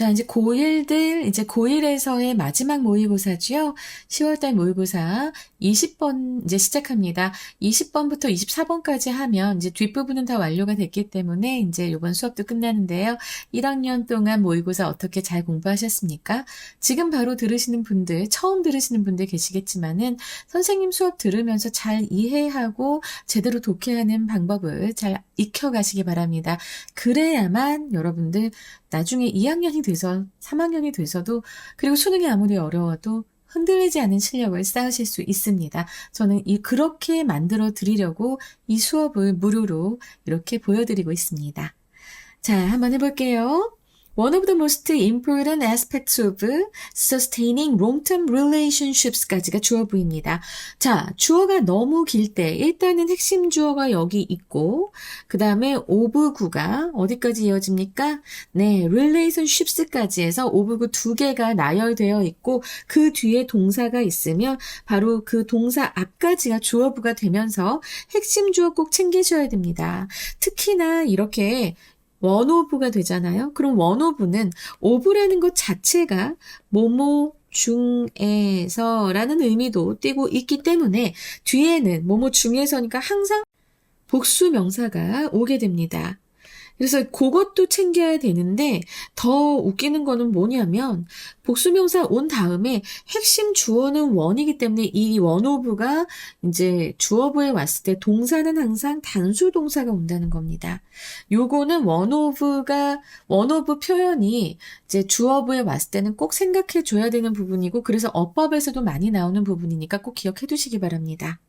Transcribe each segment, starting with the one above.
자, 이제 고1들, 이제 고1에서의 마지막 모의고사지요. 10월달 모의고사 20번 이제 시작합니다. 20번부터 24번까지 하면 이제 뒷부분은 다 완료가 됐기 때문에 이제 이번 수업도 끝나는데요. 1학년 동안 모의고사 어떻게 잘 공부하셨습니까? 지금 바로 들으시는 분들, 처음 들으시는 분들 계시겠지만은 선생님 수업 들으면서 잘 이해하고 제대로 독해하는 방법을 잘 익혀가시기 바랍니다. 그래야만 여러분들 나중에 2학년이 돼서 3학년이 돼서도 그리고 수능이 아무리 어려워도 흔들리지 않은 실력을 쌓으실 수 있습니다. 저는 이 그렇게 만들어 드리려고 이 수업을 무료로 이렇게 보여드리고 있습니다. 자, 한번 해볼게요. One of the most important aspects of sustaining long-term relationships까지가 주어 보입니다. 자, 주어가 너무 길 때 일단은 핵심 주어가 여기 있고 그 다음에 of구가 어디까지 이어집니까? 네, relationships까지 해서 of구 두 개가 나열되어 있고 그 뒤에 동사가 있으면 바로 그 동사 앞까지가 주어부가 되면서 핵심 주어 꼭 챙기셔야 됩니다. 특히나 이렇게 원오브가 되잖아요. 그럼 원오브는 오브라는 것 자체가 뭐뭐 중에서라는 의미도 띄고 있기 때문에 뒤에는 뭐뭐 중에서니까 항상 복수 명사가 오게 됩니다. 그래서 그것도 챙겨야 되는데 더 웃기는 거는 뭐냐면 복수명사 온 다음에 핵심 주어는 원이기 때문에 이 원오브가 이제 주어부에 왔을 때 동사는 항상 단수 동사가 온다는 겁니다. 요거는 원오브가 원오브 표현이 이제 주어부에 왔을 때는 꼭 생각해 줘야 되는 부분이고 그래서 어법에서도 많이 나오는 부분이니까 꼭 기억해 두시기 바랍니다.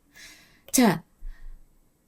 자,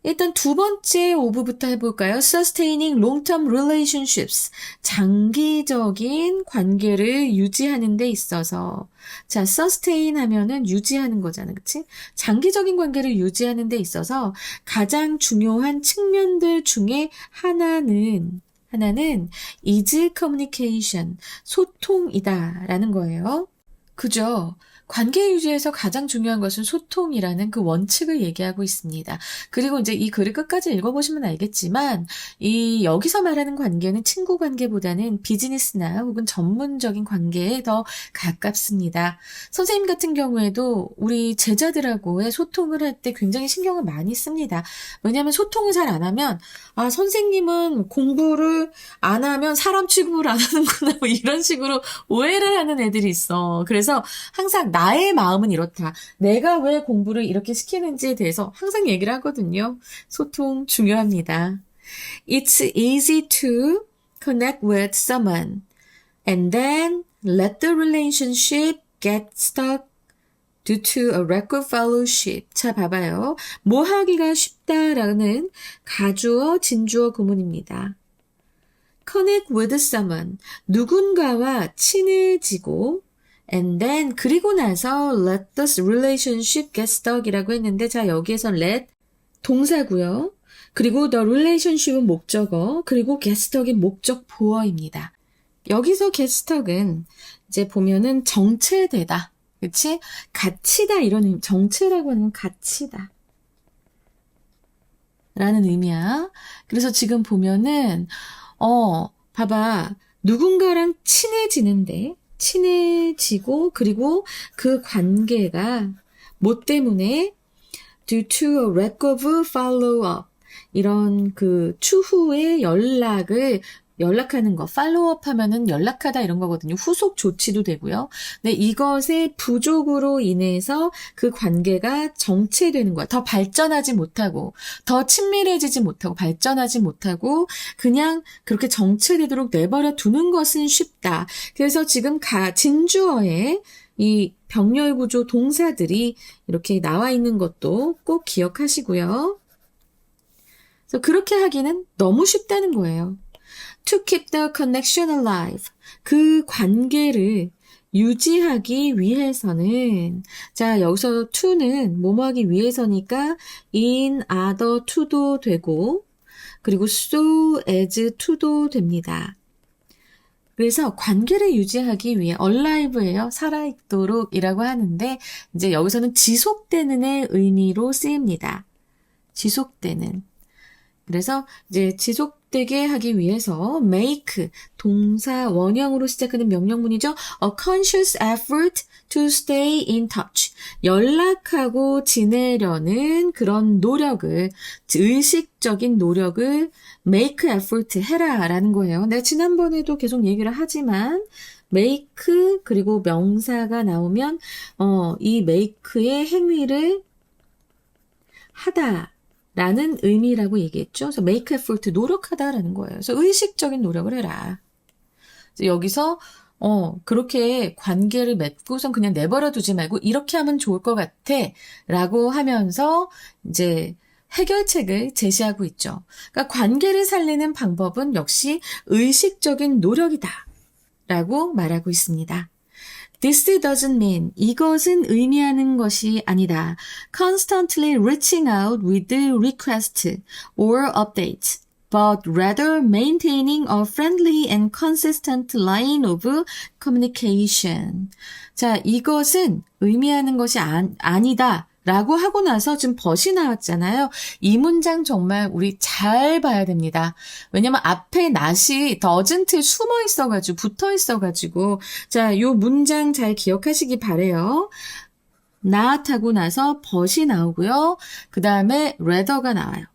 일단 두 번째 오브부터 해볼까요? Sustaining long-term relationships. 장기적인 관계를 유지하는 데 있어서. 자, sustain 하면은 유지하는 거잖아. 그치? 장기적인 관계를 유지하는 데 있어서 가장 중요한 측면들 중에 하나는 하나는 is communication. 소통이다라는 거예요. 그죠? 관계 유지에서 가장 중요한 것은 소통이라는 그 원칙을 얘기하고 있습니다. 그리고 이제 이 글을 끝까지 읽어보시면 알겠지만, 이 여기서 말하는 관계는 친구 관계보다는 비즈니스나 혹은 전문적인 관계에 더 가깝습니다. 선생님 같은 경우에도 우리 제자들하고의 소통을 할 때 굉장히 신경을 많이 씁니다. 왜냐하면 소통을 잘 안 하면, 아, 선생님은 공부를 안 하면 사람 취급을 안 하는구나, 뭐 이런 식으로 오해를 하는 애들이 있어. 그래서 항상 나의 마음은 이렇다. 내가 왜 공부를 이렇게 시키는지에 대해서 항상 얘기를 하거든요. 소통 중요합니다. It's easy to connect with someone and then let the relationship get stuck due to a lack of fellowship. 자, 봐봐요. 뭐 하기가 쉽다라는 가주어, 진주어 구문입니다. connect with someone. 누군가와 친해지고 And then 그리고 나서 let the relationship get stuck 이라고 했는데 자 여기에서 let 동사고요. 그리고 the relationship은 목적어 그리고 get stuck이 목적 보어입니다. 여기서 get stuck은 이제 보면은 정체되다. 그치? 가치다 이런 의미. 정체라고 하는 가치다. 라는 의미야. 그래서 지금 보면은 어 봐봐 누군가랑 친해지는데 친해지고 그리고 그 관계가 뭐 때문에? Due to a lack of follow-up. 이런 그 추후의 연락을 연락하는 거, 팔로우업 하면은 연락하다 이런 거거든요. 후속 조치도 되고요. 네, 이것의 부족으로 인해서 그 관계가 정체되는 거야. 더 발전하지 못하고, 더 친밀해지지 못하고, 발전하지 못하고, 그냥 그렇게 정체되도록 내버려 두는 것은 쉽다. 그래서 지금 가, 진주어에 이 병렬 구조 동사들이 이렇게 나와 있는 것도 꼭 기억하시고요. 그래서 그렇게 하기는 너무 쉽다는 거예요. To keep the connection alive. 그 관계를 유지하기 위해서는 자 여기서 to는 뭐뭐하기 위해서니까 in other to도 되고 그리고 so as to도 됩니다. 그래서 관계를 유지하기 위해 alive예요. 살아있도록이라고 하는데 이제 여기서는 지속되는의 의미로 쓰입니다. 지속되는 그래서 이제 지속되게 하기 위해서 make 동사 원형으로 시작하는 명령문이죠. A conscious effort to stay in touch. 연락하고 지내려는 그런 노력을 의식적인 노력을 make effort 해라라는 거예요. 내가 지난번에도 계속 얘기를 하지만 make 그리고 명사가 나오면 어, 이 make의 행위를 하다 라는 의미라고 얘기했죠. 그래서 make effort, 노력하다라는 거예요. 그래서 의식적인 노력을 해라. 그래서 여기서 어, 그렇게 관계를 맺고선 그냥 내버려 두지 말고 이렇게 하면 좋을 것 같아. 라고 하면서 이제 해결책을 제시하고 있죠. 그러니까 관계를 살리는 방법은 역시 의식적인 노력이다. 라고 말하고 있습니다. This doesn't mean 이것은 의미하는 것이 아니다. Constantly reaching out with requests or updates, but rather maintaining a friendly and consistent line of communication. 자, 이것은 의미하는 것이 안, 아니다. 라고 하고 나서 지금 벗이 나왔잖아요. 이 문장 정말 우리 잘 봐야 됩니다. 왜냐면 앞에 not이 doesn't 숨어 있어가지고 붙어 있어가지고 자, 요 문장 잘 기억하시기 바래요. not 하고 나서 벗이 나오고요. 그 다음에 rather가 나와요.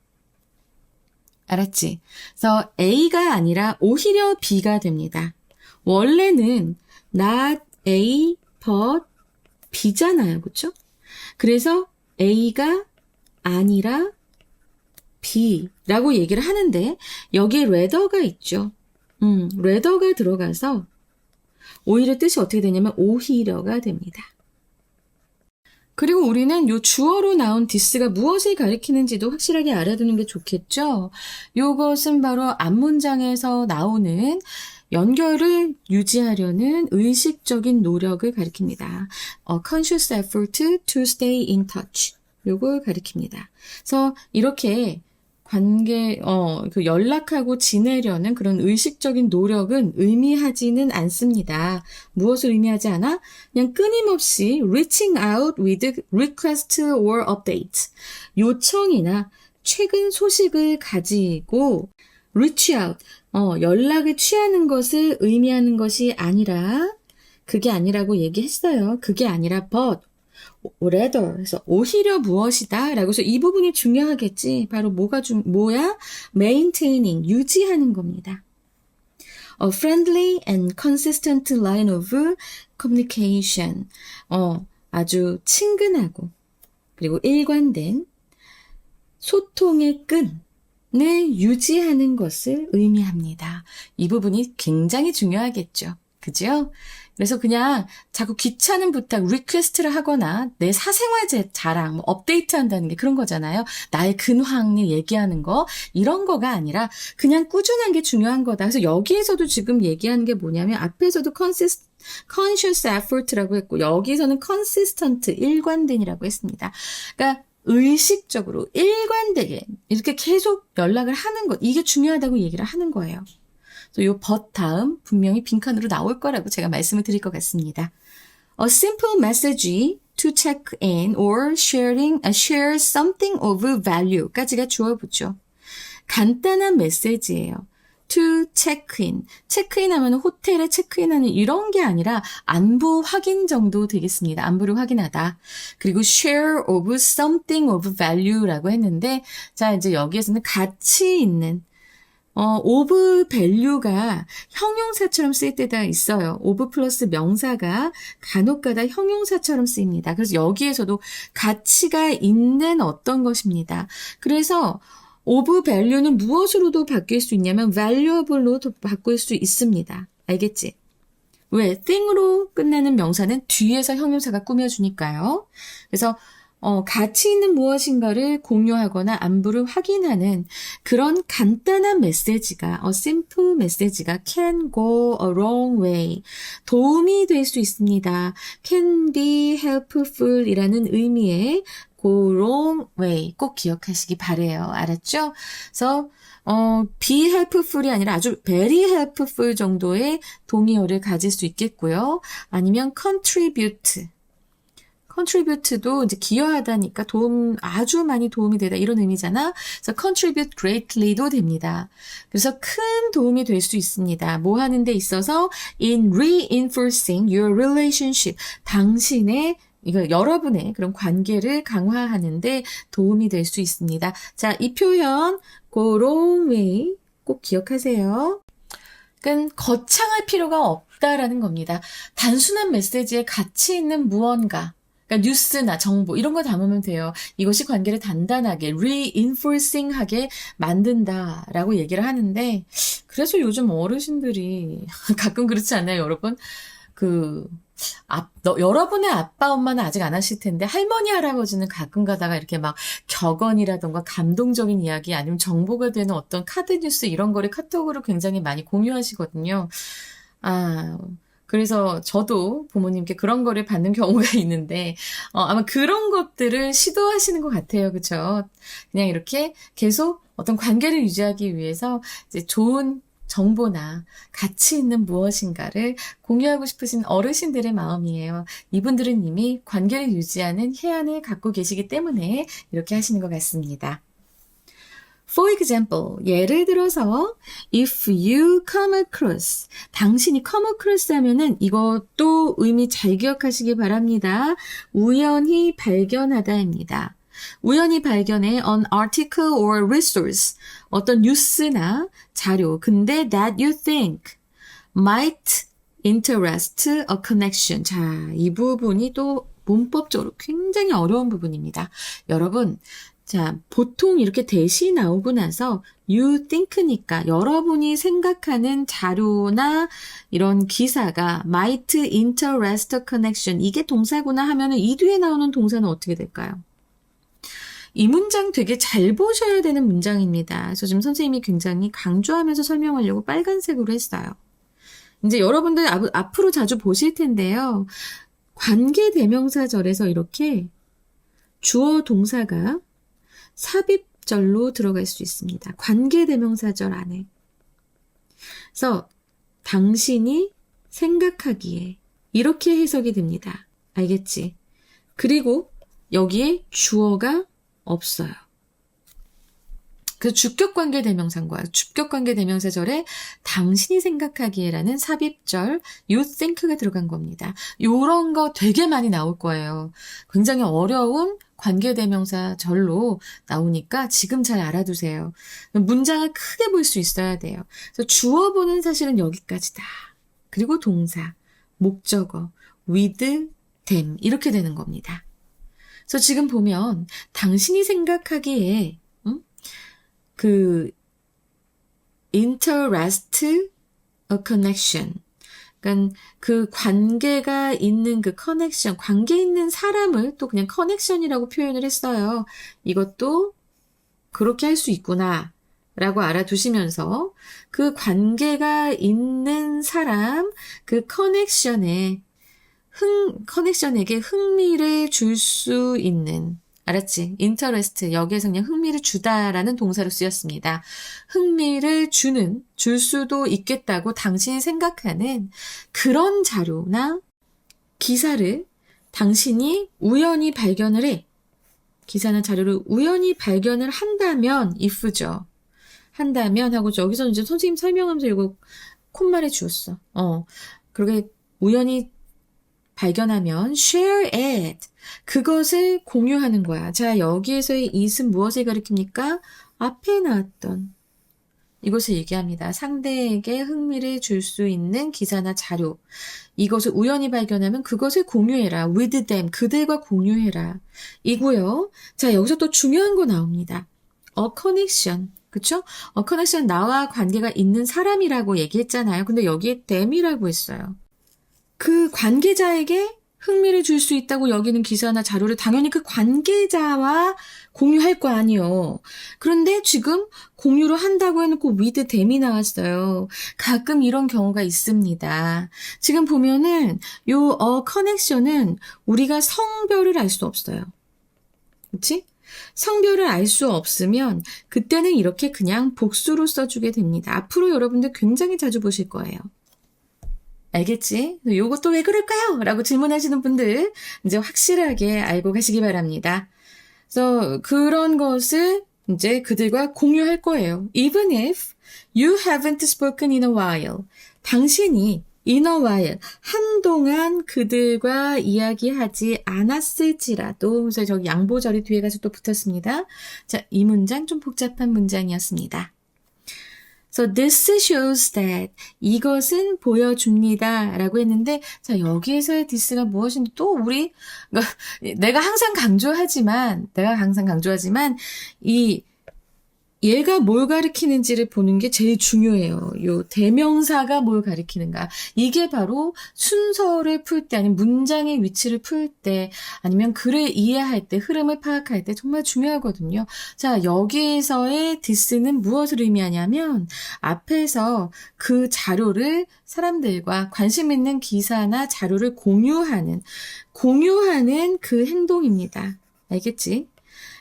알았지? 그래서 A가 아니라 오히려 B가 됩니다. 원래는 not A but B잖아요. 그쵸? 그래서 A가 아니라 B라고 얘기를 하는데 여기에 rather가 있죠. 음, rather가 들어가서 오히려 뜻이 어떻게 되냐면 오히려가 됩니다. 그리고 우리는 요 주어로 나온 this가 무엇을 가리키는지도 확실하게 알아두는 게 좋겠죠. 요것은 바로 앞문장에서 나오는 연결을 유지하려는 의식적인 노력을 가리킵니다. A conscious effort to stay in touch. 요걸 가리킵니다. 그래서 이렇게 관계, 어, 그 연락하고 지내려는 그런 의식적인 노력은 의미하지는 않습니다. 무엇을 의미하지 않아? 그냥 끊임없이 reaching out with request or update. 요청이나 최근 소식을 가지고 reach out, 어, 연락을 취하는 것을 의미하는 것이 아니라, 그게 아니라고 얘기했어요. 그게 아니라 but, rather, 그래서 오히려 무엇이다 라고 해서 이 부분이 중요하겠지. 바로 뭐가 중, 뭐야? maintaining, 유지하는 겁니다. A friendly and consistent line of communication. 어, 아주 친근하고, 그리고 일관된 소통의 끈, 을 유지하는 것을 의미합니다. 이 부분이 굉장히 중요하겠죠. 그죠? 그래서 그냥 자꾸 귀찮은 부탁, 리퀘스트를 하거나 내 사생활 제 자랑, 뭐 업데이트 한다는 게 그런 거잖아요. 나의 근황을 얘기하는 거, 이런 거가 아니라 그냥 꾸준한 게 중요한 거다. 그래서 여기에서도 지금 얘기하는 게 뭐냐면 앞에서도 consist, conscious effort라고 했고 여기서는 consistent, 일관된이라고 했습니다. 그러니까 의식적으로 일관되게 이렇게 계속 연락을 하는 것 이게 중요하다고 얘기를 하는 거예요. 요벗 다음 분명히 빈칸으로 나올 거라고 제가 말씀을 드릴 것 같습니다. A simple message to check in or sharing, uh, share something of value까지가 주어보죠. 간단한 메시지예요. To check in. 체크인 하면 호텔에 체크인하는 이런 게 아니라 안부 확인 정도 되겠습니다. 안부를 확인하다. 그리고 share of something of value라고 했는데 자 이제 여기에서는 가치 있는 어, of value가 형용사처럼 쓰일 때가 있어요. of 플러스 명사가 간혹가다 형용사처럼 쓰입니다. 그래서 여기에서도 가치가 있는 어떤 것입니다. 그래서 of value는 무엇으로도 바뀔 수 있냐면 valuable로 바꿀 수 있습니다. 알겠지? 왜? thing으로 끝나는 명사는 뒤에서 형용사가 꾸며주니까요. 그래서 어, 가치 있는 무엇인가를 공유하거나 안부를 확인하는 그런 간단한 메시지가, 어, simple 메시지가 can go a long way. 도움이 될 수 있습니다. can be helpful 이라는 의미의 long way 꼭 기억하시기 바래요. 알았죠? 그래서 어, be helpful이 아니라 아주 very helpful 정도의 동의어를 가질 수 있겠고요. 아니면 contribute contribute도 이제 기여하다니까 도움, 아주 많이 도움이 되다 이런 의미잖아. 그래서 contribute greatly도 됩니다. 그래서 큰 도움이 될 수 있습니다. 뭐 하는 데 있어서 in reinforcing your relationship. 당신의 이거 여러분의 그런 관계를 강화하는데 도움이 될 수 있습니다. 자, 이 표현 고롱 way 꼭 기억하세요. 그러니까 거창할 필요가 없다라는 겁니다. 단순한 메시지에 가치 있는 무언가, 그러니까 뉴스나 정보 이런 거 담으면 돼요. 이것이 관계를 단단하게 reinforcing하게 만든다라고 얘기를 하는데 그래서 요즘 어르신들이 가끔 그렇지 않나요, 여러분? 그 아, 너, 여러분의 아빠, 엄마는 아직 안 하실 텐데, 할머니, 할아버지는 가끔 가다가 이렇게 막 격언이라던가 감동적인 이야기 아니면 정보가 되는 어떤 카드 뉴스 이런 거를 카톡으로 굉장히 많이 공유하시거든요. 아, 그래서 저도 부모님께 그런 거를 받는 경우가 있는데, 어, 아마 그런 것들을 시도하시는 것 같아요. 그쵸? 그냥 이렇게 계속 어떤 관계를 유지하기 위해서 이제 좋은 정보나 가치 있는 무엇인가를 공유하고 싶으신 어르신들의 마음이에요. 이분들은 이미 관계를 유지하는 해안을 갖고 계시기 때문에 이렇게 하시는 것 같습니다. For example, 예를 들어서 if you come across, 당신이 come across 하면은 이것도 의미 잘 기억하시기 바랍니다. 우연히 발견하다입니다. 우연히 발견해 an article or resource, 어떤 뉴스나 자료, 근데 that you think might interest a connection. 자, 이 부분이 또 문법적으로 굉장히 어려운 부분입니다. 여러분, 자, 보통 이렇게 대시 나오고 나서 you think니까 여러분이 생각하는 자료나 이런 기사가 might interest a connection 이게 동사구나 하면은 이 뒤에 나오는 동사는 어떻게 될까요? 이 문장 되게 잘 보셔야 되는 문장입니다. 그래서 지금 선생님이 굉장히 강조하면서 설명하려고 빨간색으로 했어요. 이제 여러분들 앞, 앞으로 자주 보실 텐데요. 관계 대명사절에서 이렇게 주어 동사가 삽입절로 들어갈 수 있습니다. 관계 대명사절 안에. 그래서 당신이 생각하기에 이렇게 해석이 됩니다. 알겠지? 그리고 여기에 주어가 없어요. 그 주격관계 대명사인 야 주격관계 대명사절에 당신이 생각하기에라는 삽입절 you think가 들어간 겁니다. 요런 거 되게 많이 나올 거예요. 굉장히 어려운 관계 대명사 절로 나오니까 지금 잘 알아두세요. 문장을 크게 볼 수 있어야 돼요. 그래서 주어보는 사실은 여기까지다. 그리고 동사, 목적어, with, them 이렇게 되는 겁니다. 그래서 지금 보면 당신이 생각하기에 음? 그 interest a connection 그러니까 그 관계가 있는 그 커넥션, 관계 있는 사람을 또 그냥 커넥션이라고 표현을 했어요. 이것도 그렇게 할 수 있구나. 라고 알아두시면서 그 관계가 있는 사람, 그 커넥션에 흥, 커넥션에게 흥미를 줄 수 있는 알았지? interest 여기에서 그냥 흥미를 주다라는 동사로 쓰였습니다. 흥미를 주는 줄 수도 있겠다고 당신이 생각하는 그런 자료나 기사를 당신이 우연히 발견을 해. 기사나 자료를 우연히 발견을 한다면 if죠. 한다면 하고 여기서 이제 선생님 설명하면서 이거 콧말에 주었어. 어. 그렇게 우연히 발견하면 share it. 그것을 공유하는 거야. 자, 여기에서의 it은 무엇을 가리킵니까? 앞에 나왔던 이것을 얘기합니다. 상대에게 흥미를 줄 수 있는 기사나 자료. 이것을 우연히 발견하면 그것을 공유해라. with them. 그들과 공유해라. 이고요. 자, 여기서 또 중요한 거 나옵니다. a connection. 그쵸? a connection 나와 관계가 있는 사람이라고 얘기했잖아요. 근데 여기에 them이라고 했어요. 그 관계자에게 흥미를 줄 수 있다고 여기는 기사나 자료를 당연히 그 관계자와 공유할 거 아니요. 그런데 지금 공유를 한다고 해놓고 위드 댐이 나왔어요. 가끔 이런 경우가 있습니다. 지금 보면은 요 어 커넥션은 우리가 성별을 알 수 없어요. 그치? 성별을 알 수 없으면 그때는 이렇게 그냥 복수로 써주게 됩니다. 앞으로 여러분들 굉장히 자주 보실 거예요. 알겠지? 요것도 왜 그럴까요? 라고 질문하시는 분들 이제 확실하게 알고 가시기 바랍니다. 그래서 그런 것을 이제 그들과 공유할 거예요. Even if you haven't spoken in a while. 당신이 in a while 한동안 그들과 이야기하지 않았을지라도 그래서 저기 양보절이 뒤에 가서 또 붙었습니다. 자, 이 문장 좀 복잡한 문장이었습니다. So this shows that 이것은 보여줍니다. 라고 했는데, 자, 여기에서의 this가 무엇인지 또 우리, 내가 항상 강조하지만, 내가 항상 강조하지만, 이 얘가 뭘 가리키는지를 보는 게 제일 중요해요. 요 대명사가 뭘 가리키는가. 이게 바로 순서를 풀 때, 아니면 문장의 위치를 풀 때, 아니면 글을 이해할 때, 흐름을 파악할 때 정말 중요하거든요. 자, 여기에서의 디스는 무엇을 의미하냐면, 앞에서 그 자료를 사람들과 관심 있는 기사나 자료를 공유하는, 공유하는 그 행동입니다. 알겠지?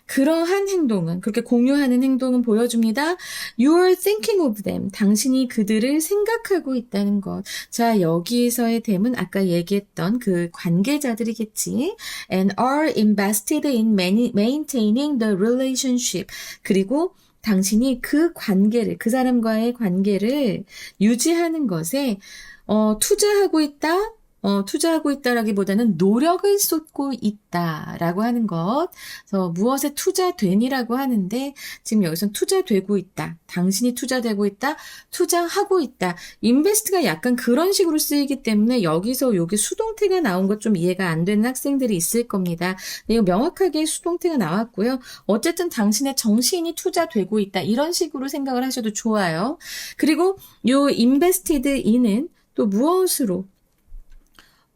그러한 행동은, 그렇게 공유하는 행동은 보여줍니다. You are thinking of them. 당신이 그들을 생각하고 있다는 것. 자, 여기에서의 댐은 아까 얘기했던 그 관계자들이겠지. And are invested in maintaining the relationship. 그리고 당신이 그 관계를, 그 사람과의 관계를 유지하는 것에, 어, 투자하고 있다? 어, 투자하고 있다라기보다는 노력을 쏟고 있다라고 하는 것. 그래서 무엇에 투자되니라고 하는데 지금 여기서 투자되고 있다. 당신이 투자되고 있다. 투자하고 있다. 인베스트가 약간 그런 식으로 쓰이기 때문에 여기서 여기 수동태가 나온 것 좀 이해가 안 되는 학생들이 있을 겁니다. 근데 이거 명확하게 수동태가 나왔고요. 어쨌든 당신의 정신이 투자되고 있다. 이런 식으로 생각을 하셔도 좋아요. 그리고 요 invested in은 또 무엇으로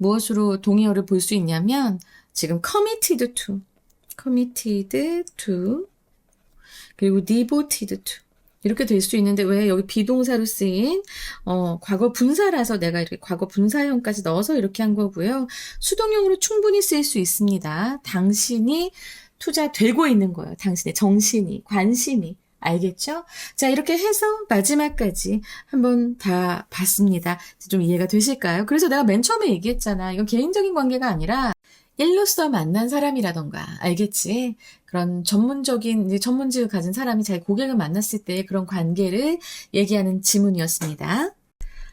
무엇으로 동의어를 볼 수 있냐면 지금 committed to, committed to 그리고 devoted to 이렇게 될 수 있는데 왜 여기 비동사로 쓰인 어, 과거 분사라서 내가 이렇게 과거 분사형까지 넣어서 이렇게 한 거고요. 수동형으로 충분히 쓰일 수 있습니다. 당신이 투자되고 있는 거예요. 당신의 정신이, 관심이. 알겠죠? 자, 이렇게 해서 마지막까지 한번 다 봤습니다. 좀 이해가 되실까요? 그래서 내가 맨 처음에 얘기했잖아. 이건 개인적인 관계가 아니라 일로서 만난 사람이라던가, 알겠지? 그런 전문적인, 전문직을 가진 사람이 자기 고객을 만났을 때 그런 관계를 얘기하는 지문이었습니다.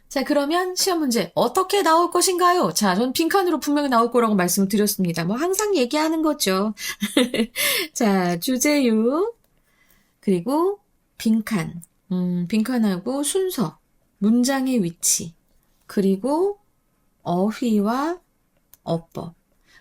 자, 그러면 시험 문제 어떻게 나올 것인가요? 자, 전 빈칸으로 분명히 나올 거라고 말씀을 드렸습니다. 뭐 항상 얘기하는 거죠. 자, 주제유. 그리고 빈칸, 음, 빈칸하고 순서, 문장의 위치, 그리고 어휘와 어법.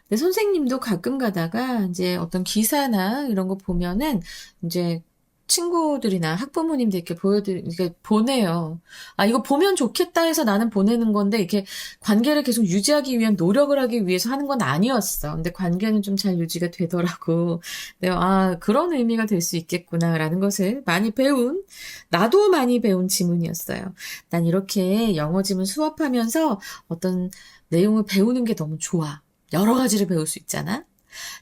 근데 선생님도 가끔 가다가 이제 어떤 기사나 이런 거 보면은 이제 친구들이나 학부모님들께 보여드리, 이렇게 보내요. 아, 이거 보면 좋겠다 해서 나는 보내는 건데, 이렇게 관계를 계속 유지하기 위한 노력을 하기 위해서 하는 건 아니었어. 근데 관계는 좀 잘 유지가 되더라고. 내가, 아, 그런 의미가 될 수 있겠구나라는 것을 많이 배운, 나도 많이 배운 지문이었어요. 난 이렇게 영어 지문 수업하면서 어떤 내용을 배우는 게 너무 좋아. 여러 가지를 배울 수 있잖아.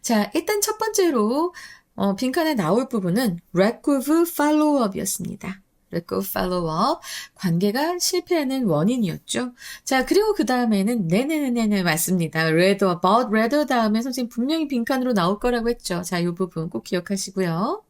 자, 일단 첫 번째로 어, 빈칸에 나올 부분은 recove follow-up이었습니다. recove follow-up. 관계가 실패하는 원인이었죠. 자, 그리고 그 다음에는 네네네네 맞습니다. read about, read 다음에 선생님 분명히 빈칸으로 나올 거라고 했죠. 자, 이 부분 꼭 기억하시고요.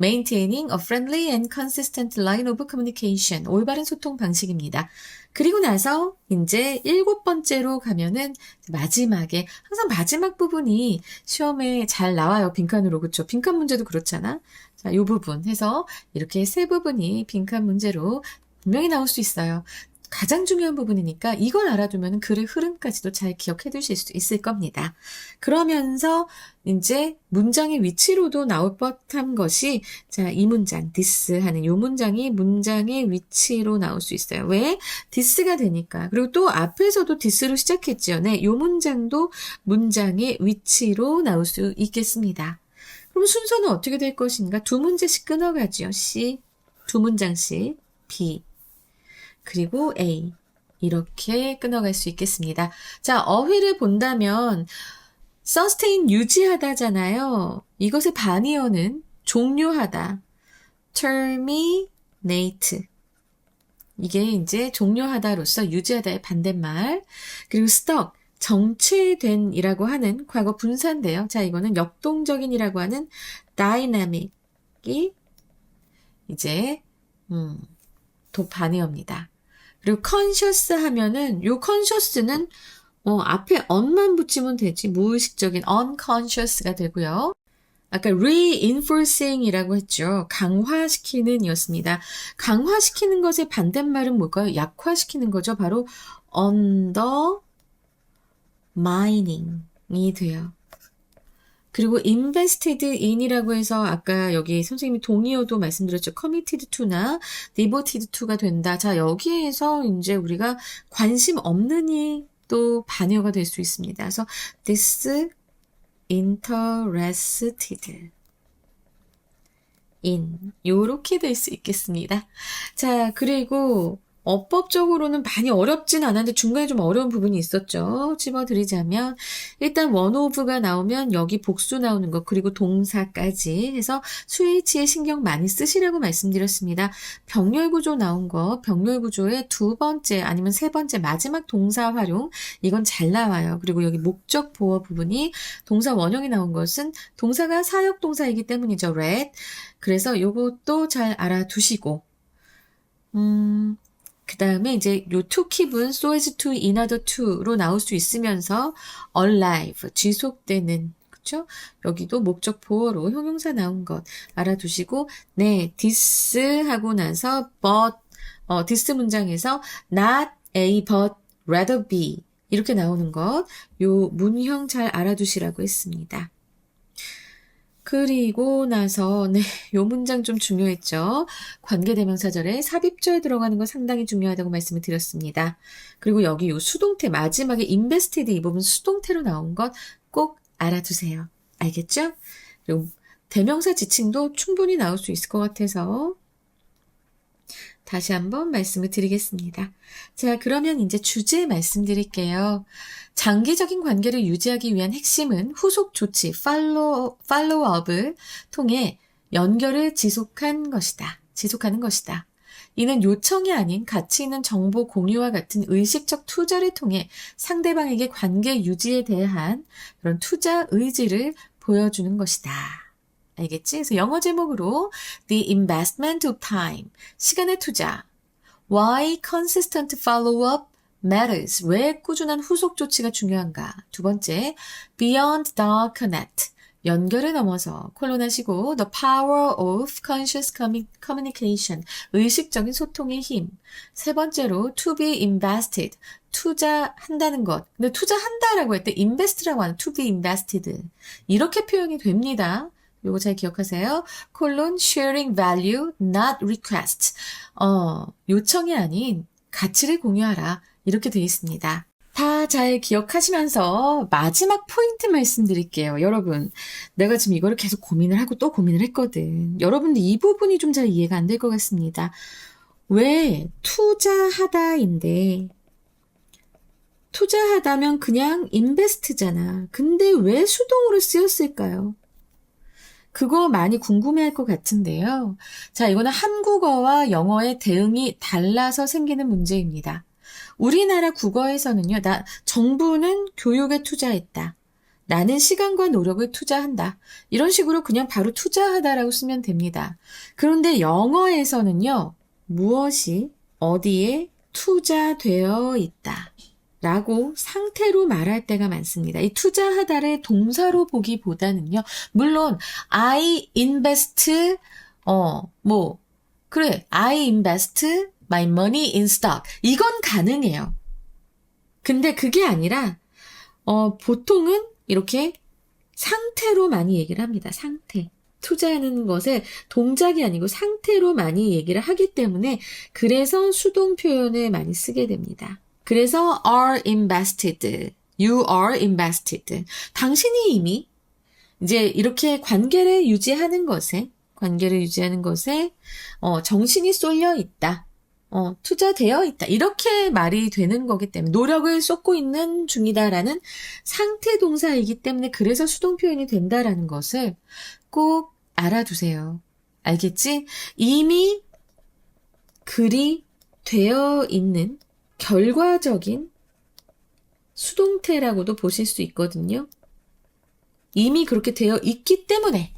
maintaining a friendly and consistent line of communication. 올바른 소통 방식입니다. 그리고 나서 이제 일곱 번째로 가면은 마지막에 항상 마지막 부분이 시험에 잘 나와요. 빈칸으로. 그쵸? 빈칸 문제도 그렇잖아. 자, 요 부분 해서 이렇게 세 부분이 빈칸 문제로 분명히 나올 수 있어요. 가장 중요한 부분이니까 이걸 알아두면 글의 흐름까지도 잘 기억해 두실 수 있을 겁니다. 그러면서 이제 문장의 위치로도 나올 법한 것이 자, 이 문장 this 하는 이 문장이 문장의 위치로 나올 수 있어요. 왜? this가 되니까. 그리고 또 앞에서도 this로 시작했죠. 네, 이 문장도 문장의 위치로 나올 수 있겠습니다. 그럼 순서는 어떻게 될 것인가? 두 문제씩 끊어가죠. C 두 문장씩 B 그리고 A. 이렇게 끊어갈 수 있겠습니다. 자, 어휘를 본다면 sustain 유지하다잖아요. 이것의 반의어는 종료하다. terminate. 이게 이제 종료하다로서 유지하다의 반대말. 그리고 stuck, 정체된이라고 하는 과거 분사인데요. 자, 이거는 역동적인이라고 하는 dynamic이 이제 음, 도반의어입니다. 그리고 conscious 하면은 요 conscious는 어, 앞에 on만 붙이면 되지 무의식적인 unconscious가 되고요. 아까 reinforcing이라고 했죠. 강화시키는 이었습니다. 강화시키는 것의 반대말은 뭘까요? 약화시키는 거죠. 바로 undermining이 돼요. 그리고 invested in이라고 해서 아까 여기 선생님이 동의어도 말씀드렸죠. committed to나 devoted to가 된다. 자, 여기에서 이제 우리가 관심 없는 이또 반의어가 될 수 있습니다. 그래서 disinterested in 요렇게 될 수 있겠습니다. 자, 그리고 어법적으로는 많이 어렵진 않았는데 중간에 좀 어려운 부분이 있었죠. 집어드리자면 일단 원오브가 나오면 여기 복수 나오는 것 그리고 동사까지 해서 수일치에 신경 많이 쓰시라고 말씀드렸습니다. 병렬 구조 나온 거 병렬 구조의 두 번째 아니면 세 번째 마지막 동사 활용 이건 잘 나와요. 그리고 여기 목적 보어 부분이 동사 원형이 나온 것은 동사가 사역 동사이기 때문이죠. read. 그래서 요것도 잘 알아두시고 음, 그 다음에 이제 요 to keep은 so as to in order to로 나올 수 있으면서 alive 지속되는 그쵸? 여기도 목적 보어로 형용사 나온 것 알아두시고 네 this 하고 나서 but 어 this 문장에서 not a but rather be 이렇게 나오는 것 요 문형 잘 알아두시라고 했습니다. 그리고 나서 네, 요 문장 좀 중요했죠. 관계대명사절에 삽입조에 들어가는 거 상당히 중요하다고 말씀을 드렸습니다. 그리고 여기 요 수동태 마지막에 invested 이 부분 수동태로 나온 것 꼭 알아두세요. 알겠죠? 그리고 대명사 지칭도 충분히 나올 수 있을 것 같아서 다시 한번 말씀을 드리겠습니다. 자, 그러면 이제 주제 말씀드릴게요. 장기적인 관계를 유지하기 위한 핵심은 후속 조치, 팔로우, 팔로우업을 통해 연결을 지속한 것이다. 지속하는 것이다. 이는 요청이 아닌 가치 있는 정보 공유와 같은 의식적 투자를 통해 상대방에게 관계 유지에 대한 그런 투자 의지를 보여주는 것이다. 알겠지? 그래서 영어 제목으로 The Investment of Time, 시간의 투자. Why consistent follow-up matters. 왜 꾸준한 후속 조치가 중요한가? 두 번째, Beyond the Connect. 연결을 넘어서 콜론하시고 The Power of Conscious Communication. 의식적인 소통의 힘. 세 번째로 To be invested. 투자한다는 것. 근데 투자한다라고 할 때 invest라고 하는 to be invested. 이렇게 표현이 됩니다. 요거 잘 기억하세요. 콜론 sharing value, not request. 어, 요청이 아닌 가치를 공유하라. 이렇게 되어 있습니다. 다 잘 기억하시면서 마지막 포인트 말씀드릴게요. 여러분, 내가 지금 이거를 계속 고민을 하고 또 고민을 했거든. 여러분들 이 부분이 좀 잘 이해가 안 될 것 같습니다. 왜 투자하다인데 투자하다면 그냥 인베스트잖아. 근데 왜 수동으로 쓰였을까요? 그거 많이 궁금해할 것 같은데요. 자, 이거는 한국어와 영어의 대응이 달라서 생기는 문제입니다. 우리나라 국어에서는요, 나, 정부는 교육에 투자했다. 나는 시간과 노력을 투자한다. 이런 식으로 그냥 바로 투자하다라고 쓰면 됩니다. 그런데 영어에서는요, 무엇이 어디에 투자되어 있다. 라고 상태로 말할 때가 많습니다. 이 투자하다를 동사로 보기보다는요. 물론 I invest 어, 뭐 그래. I invest my money in stock. 이건 가능해요. 근데 그게 아니라 어, 보통은 이렇게 상태로 많이 얘기를 합니다. 상태. 투자하는 것에 동작이 아니고 상태로 많이 얘기를 하기 때문에 그래서 수동 표현을 많이 쓰게 됩니다. 그래서 are invested. You are invested. 당신이 이미 이제 이렇게 관계를 유지하는 것에, 관계를 유지하는 것에, 어, 정신이 쏠려 있다. 어, 투자되어 있다. 이렇게 말이 되는 거기 때문에 노력을 쏟고 있는 중이다라는 상태 동사이기 때문에 그래서 수동 표현이 된다라는 것을 꼭 알아두세요. 알겠지? 이미 글이 되어 있는 결과적인 수동태라고도 보실 수 있거든요. 이미 그렇게 되어 있기 때문에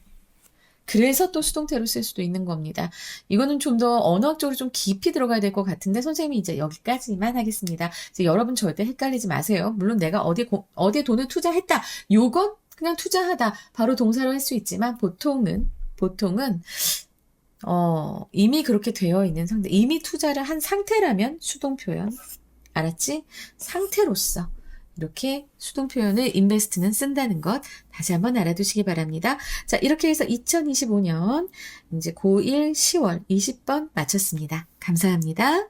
그래서 또 수동태로 쓸 수도 있는 겁니다. 이거는 좀 더 언어학적으로 좀 깊이 들어가야 될 것 같은데 선생님이 이제 여기까지만 하겠습니다. 이제 여러분 절대 헷갈리지 마세요. 물론 내가 어디 고- 어디에 돈을 투자했다. 요건 그냥 투자하다 바로 동사로 할 수 있지만 보통은 보통은 어, 이미 그렇게 되어 있는 상태, 이미 투자를 한 상태라면 수동 표현. 알았지? 상태로서 이렇게 수동 표현을 인베스트는 쓴다는 것 다시 한번 알아두시기 바랍니다. 자, 이렇게 해서 2025년 이제 고1 10월 20번 마쳤습니다. 감사합니다.